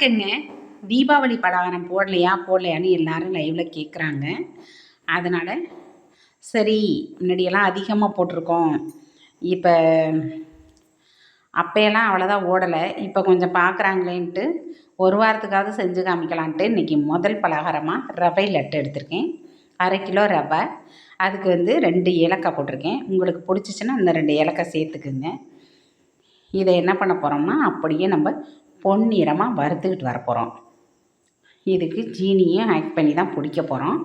வணக்கங்க. தீபாவளி பலகாரம் போடலையா போடலையான்னு எல்லாரும் லைவில் கேட்குறாங்க அதனால் சரி முன்னாடியெல்லாம் அதிகமாக போட்டிருக்கோம். இப்போ அப்போயெல்லாம் அவ்வளோதான் ஓடலை. இப்போ கொஞ்சம் பார்க்குறாங்களேன்ட்டு ஒரு வாரத்துக்காவது செஞ்சு காமிக்கலான்ட்டு இன்றைக்கி முதல் பலகாரமாக ரவை லட்டு எடுத்திருக்கேன். அரை கிலோ ரவை. அதுக்கு வந்து ரெண்டு ஏலக்காய் போட்டிருக்கேன். உங்களுக்கு பிடிச்சிச்சின்னா அந்த ரெண்டு ஏலக்காய் சேர்த்துக்குங்க. இதை என்ன பண்ண போகிறோம்னா அப்படியே நம்ம பொன்னிறமாக வறுத்துக்கிட்டு வரப்போகிறோம் இதுக்கு ஜீனியும் ஆட் பண்ணி தான் பிடிக்க போகிறோம்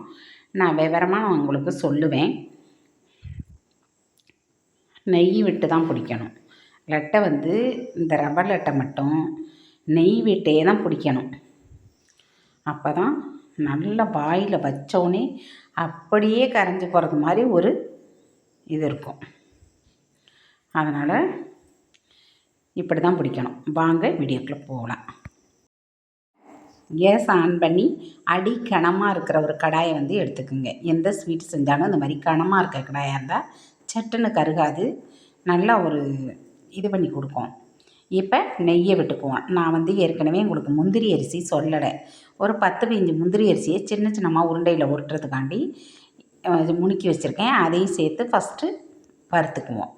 நான் விவரமாக நான் உங்களுக்கு சொல்லுவேன். நெய் விட்டு தான் பிடிக்கணும். லட்டை வந்து இந்த ரவை லட்டை மட்டும் நெய் விட்டே தான் பிடிக்கணும். அப்போ தான் நல்ல வாயில் வச்சோடனே அப்படியே கரைஞ்சி போகிறது மாதிரி ஒரு இது இருக்கும். அதனால் இப்படி தான் பிடிக்கணும். வாங்க வீடியோக்குள்ளே போகலாம். கேஸ் ஆன் பண்ணி அடி கனமாக இருக்கிற ஒரு கடாயை வந்து எடுத்துக்கோங்க. எந்த ஸ்வீட் செஞ்சாலும் இந்த மாதிரி கனமாக இருக்கிற கடாயாக இருந்தால் சட்டுன்னு கருகாது. நல்லா ஒரு இது பண்ணி கொடுக்கும். இப்போ நெய்யை விட்டுக்குவோம். நான் வந்து ஏற்கனவே உங்களுக்கு முந்திரி அரிசி சொல்லலை. ஒரு பத்து பதினஞ்சு முந்திரி அரிசியை சின்ன சின்னமாக உருண்டையில் உருட்டுறதுக்காண்டி முணுக்கி வச்சுருக்கேன். அதையும் சேர்த்து ஃபஸ்ட்டு வறுத்துக்குவோம்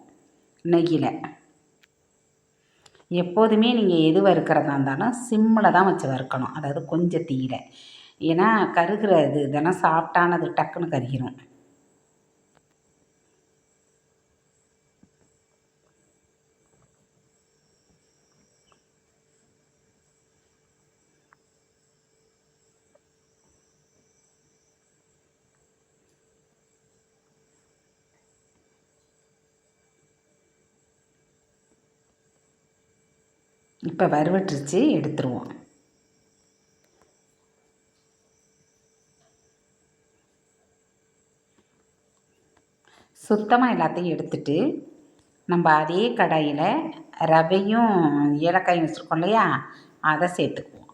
நெய்யில். எப்போதுமே நீங்கள் எது வறுக்கிறதா இருந்தாலும் சிம்மில் தான் வச்சு வறுக்கணும். அதாவது கொஞ்சம் தீயில ஏன்னா கருகிற இது தானே சாப்பிட்டானது டக்குன்னு கருகிரும். இப்போ வறுவட்டுருச்சு எடுத்துருவோம். சுத்தமாக எல்லாத்தையும் எடுத்துட்டு நம்ம அதே கடாயில் ரவையும் ஏலக்காயும் வச்சுருக்கோம் இல்லையா? அதை சேர்த்துக்குவோம்.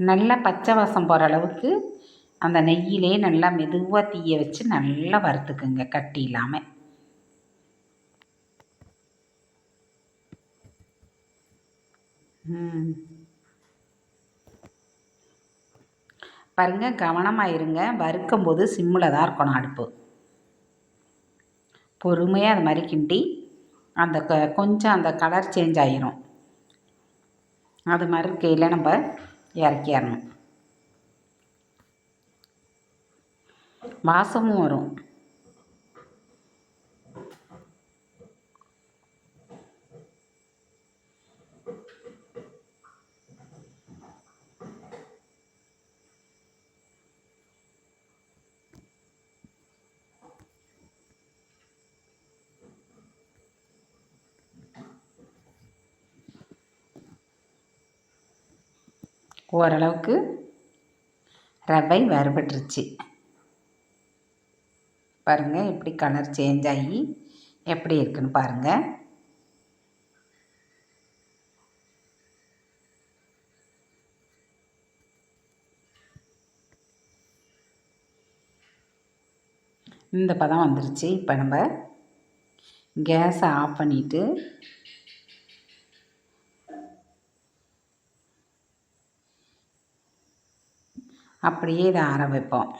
நல்லா பச்சை வாசம் போகிற அளவுக்கு அந்த நெய்யிலே நல்லா மெதுவாக தீய வச்சு நல்லா வறுத்துக்குங்க கட்டி இல்லாமல் பாருங்கள் கவனமாக இருங்க. வறுக்கும்போது சிம்மில் தான் இருக்கணும் அடுப்பு. பொறுமையாக அது மாதிரி கிண்டி அந்த க கொஞ்சம் அந்த கலர் சேஞ்ச் ஆகிரும் அது மாதிரி இருக்கையில் நம்ம இறக்கிடணும் வாசமும் வரும். ஓரளவுக்கு ரவை வறுபட்டுருச்சு. பாருங்கள் எப்படி கலர் சேஞ்ச் ஆகி எப்படி இருக்குன்னு பாருங்கள் இந்த பதம் வந்துருச்சு. இப்போ நம்ம கேஸை ஆஃப் பண்ணிவிட்டு அப்படியே இதை ஆற வைப்போம்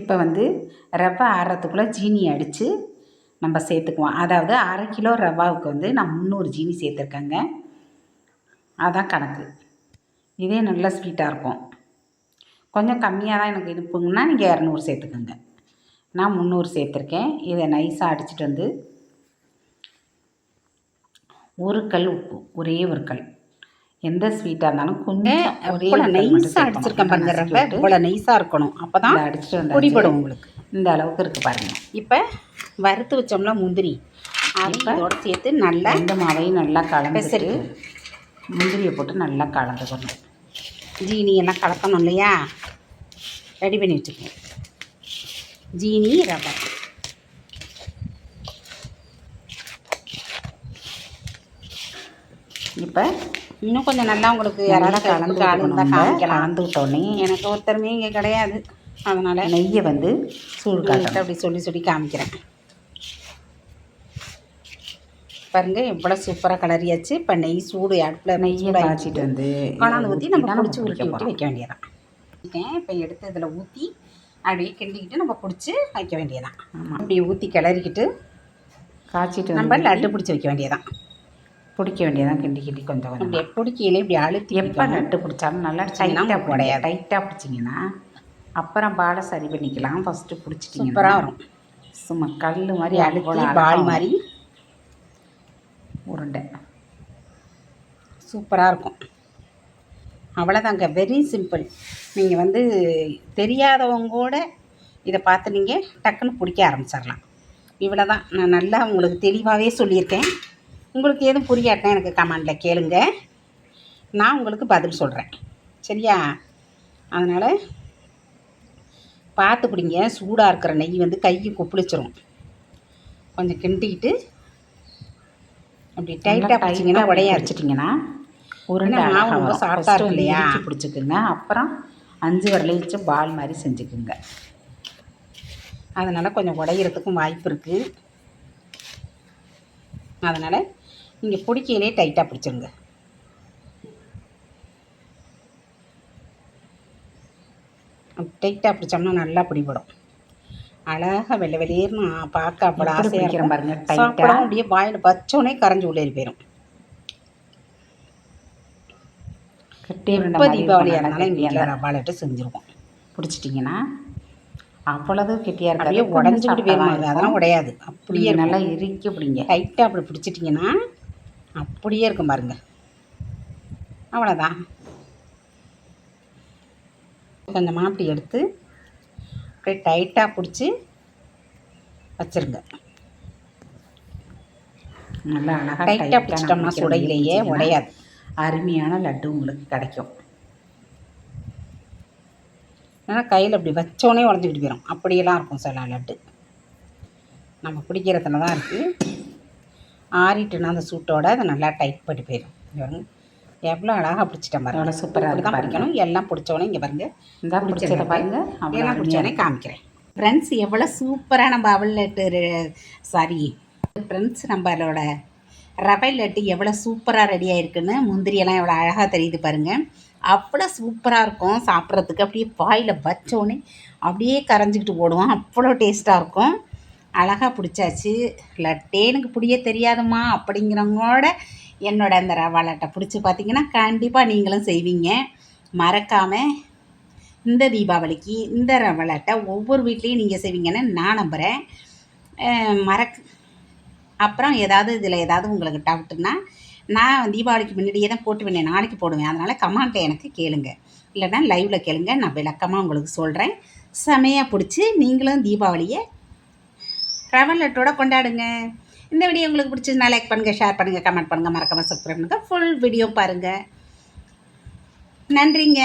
இப்போ வந்து ரவை ஆறுறதுக்குள்ளே ஜீனி அடித்து நம்ம சேர்த்துக்குவோம். அதாவது அரை கிலோ ரவாவுக்கு வந்து நான் முந்நூறு ஜீனி சேர்த்துருக்கேங்க. அதான் கணக்கு. இதே நல்லா ஸ்வீட்டாக இருக்கும். கொஞ்சம் கம்மியாக தான் எனக்கு இனிப்புங்கன்னா நீங்கள் இரநூறு சேர்த்துக்கோங்க. நான் முந்நூறு சேர்த்துருக்கேன். இதை நைஸாக அடிச்சிட்டு வந்து ஒரு கல் உப்பு ஒரே ஒரு கல். எந்த ஸ்வீட்டாக இருந்தாலும் கொஞ்சம் ஒரே நைஸாக அடிச்சிருக்கேன் பாருங்க. ரவை இவ்வளோ நைஸாக இருக்கணும் அப்போ தான் அடிச்சுட்டு வந்தாச்சு. பிடிபடும் உங்களுக்கு இந்த அளவுக்கு இருக்குது பாருங்கள் இப்போ வறுத்து வச்சோம்ல முந்திரி அது இப்ப இதோட சேர்த்து நல்லா ரெண்டு மாவையும் நல்லா கலந்துட்டு பெசரிட்டு. முந்திரியை போட்டு நல்லா கலந்துக்கணும் ஜீனி எல்லாம் கலக்கணும் இல்லையா ரெடி பண்ணி வச்சுக்கணும் ஜீனி ரவை இப்போ இன்னும் கொஞ்சம் நல்லா உங்களுக்கு யாராவது கலந்து விட்டுக்கணும். காமிக்கலாம். கலந்து விட்டோடனே எனக்கு ஒருத்தருமே இங்கே கிடையாது. அதனால் நெய்யை வந்து சூடு காட்டணும். அப்படி சொல்லி சொல்லி காமிக்கிறேன். பாருங்க எவ்வளோ சூப்பராக கலரியாச்சு இப்போ நெய் சூடு அடுப்பில் நெய்யை காய்ச்சிட்டு வந்து கொண்டாந்து ஊற்றி நம்ம பிடிச்சி உருட்டி குடிக்க ஊற்றி வைக்க வேண்டியதான் இப்போ எடுத்து இதில் ஊற்றி அப்படியே கிண்டிக்கிட்டு நம்ம பிடிச்சி வைக்க வேண்டியதான் அப்படியே ஊற்றி கிளறிக்கிட்டு காய்ச்சிட்டு நம்ம லட்டு பிடிச்சி வைக்க வேண்டியதான் பிடிக்க வேண்டியதான் கிண்டி கிண்டி கொஞ்சம் கொஞ்சம். அப்படியே பிடிக்கையிலே இப்படி அழுத்தி எப்போ. நட்டு பிடிச்சாலும் நல்லா டைட்டாக. உடையாது. டைட்டாக பிடிச்சிங்கன்னா அப்புறம் பாலை சரி பண்ணிக்கலாம். ஃபஸ்ட்டு பிடிச்சிட்டிங்கன்னா. சூப்பராக வரும். சும்மா கல் மாதிரி இப்படி அழுத்தி பால் மாதிரி. உருண்டை. சூப்பராக இருக்கும். அவ்வளோதாங்க வெரி சிம்பிள் நீங்கள் வந்து தெரியாதவங்க கூட இதை பார்த்து நீங்கள் டக்குன்னு பிடிக்க ஆரம்பிச்சிடலாம். இவ்வளோ தான் நான் நல்லா உங்களுக்கு தெளிவாகவே சொல்லியிருக்கேன். உங்களுக்கு எதுவும் புரியாட்டினா எனக்கு கமெண்டில் கேளுங்க. நான் உங்களுக்கு பதில் சொல்கிறேன் சரியா? அதனால் பார்த்து பிடிங்க சூடாக இருக்கிற நெய் வந்து கையை கொப்பளிச்சிரும். கொஞ்சம் கிண்டிக்கிட்டு அப்படி டைட்டாக பிடிச்சிங்கன்னா உடையாது பிடிச்சிட்டிங்கன்னா உருண்டை ஏன்னா மாவு ரொம்ப வரும். soft ஆ First இருக்கு வந்து இல்லையா? பிடிச்சிக்குங்க. அப்புறம் அஞ்சு வரலையும் வச்சு பால் மாதிரி செஞ்சுக்குங்க. அதனால் கொஞ்சம் உடையிறதுக்கும் வாய்ப்பு இருக்குது அதனால் நீங்கள் பிடிக்கையிலே டைட்டாக பிடிச்சிருங்க. டைட்டாக பிடிச்சோம்னா நல்லா பிடிபடும். அழகாக வெள்ளை வெளியேறணும் பார்க்க அவ்வளோ எப்படி ஆசையாக பாருங்க. சாப்பிடவும் அப்படியே வாயில் வச்சோடனே கரைஞ்சி உள்ளே போயிடும் இப்போ. இருந்தாலும் எங்கள் நல்லா வீட்டில் ரவாலட்டு செஞ்சுருவோம். பிடிச்சிட்டிங்கன்னா அவ்வளவு கெட்டியாக இருக்காது. உடஞ்சிக்கிட்டு போயிருமாங்க அதெல்லாம் உடையாது. அப்படியே நல்லா இறுக்கி பிடிங்க. டைட்டாக அப்படி பிடிச்சிட்டிங்கன்னா அப்படியே இருக்கும் பாருங்க. அவ்வளோதான் கொஞ்சமாக அப்படி எடுத்து அப்படியே டைட்டாக பிடிச்சி வச்சிருங்க. நல்லா அழகாக டைட்டாக பிடிச்சிட்டோம்னா சுடையிலேயே உடையாது. அருமையான லட்டு உங்களுக்கு கிடைக்கும். ஏன்னா கையில் அப்படி வச்சோடனே உடஞ்சிக்கிட்டு போயிடும் அப்படியெல்லாம் இருக்கும் சில லட்டு. நம்ம பிடிக்கிறதுல தான் இருக்குது ஆறிட்டுனா அந்த சூட்டோட அதை நல்லா டைட் பண்ணி போயிடும் பாருங்க. எவ்வளோ அழகாக பிடிச்சிட்டேன் பாருங்க. எவ்வளோ சூப்பரா இப்படி தான் பாருங்க. பிடிக்கணும். எல்லாம் பிடிச்சோடனே இங்கே பாருங்க. இந்த பிடிச்சதை பாருங்க. எல்லாம் பிடிச்சோடனே. காமிக்கிறேன். ஃப்ரெண்ட்ஸ் எவ்வளோ சூப்பராக நம்ம அவல் லட்டு சாரி ஃப்ரெண்ட்ஸ் நம்மளோட ரவை லட்டு எவ்வளோ சூப்பராக ரெடி ஆயிருக்குன்னு முந்திரியெல்லாம் எவ்வளோ அழகாக தெரியுது பாருங்கள் அவ்வளோ சூப்பராக இருக்கும் சாப்பிட்றதுக்கு. அப்படியே வாயில் வச்சோடனே அப்படியே கரைஞ்சிக்கிட்டு போடுவோம் அவ்வளோ டேஸ்ட்டாக இருக்கும். அழகாக பிடிச்சாச்சு. லட்டே எனக்கு பிடிக்க தெரியாதுமா அப்படிங்கிறவங்களோட என்னோட அந்த ரவா லட்டை பிடிச்சி பார்த்தீங்கன்னா கண்டிப்பாக நீங்களும் செய்வீங்க. மறக்காமல் இந்த தீபாவளிக்கு இந்த ரவை லட்டை ஒவ்வொரு வீட்லேயும் நீங்கள் செய்வீங்கன்னு நான் நம்புகிறேன் மறக் அப்புறம் ஏதாவது இதில் ஏதாவது உங்களுக்கு டவுட்டுன்னா நான் தீபாவளிக்கு முன்னாடியே தான் போட்டு வேணேன் நாளைக்கு போடுவேன். அதனால் கமெண்ட்டை எனக்கு கேளுங்க. இல்லைன்னா லைவில் கேளுங்க. நான் விளக்கமாக உங்களுக்கு சொல்கிறேன் செமையாக பிடிச்சி நீங்களும் தீபாவளியை ட்ராவல் லட்டோட கொண்டாடுங்க. இந்த வீடியோ உங்களுக்கு பிடிச்சதுனா லைக் பண்ணுங்கள் ஷேர் பண்ணுங்கள் கமெண்ட் பண்ணுங்கள் மறக்காமல் சப்ஸ்கிரைப் பண்ணுங்கள் ஃபுல் வீடியோ பாருங்கள் நன்றிங்க.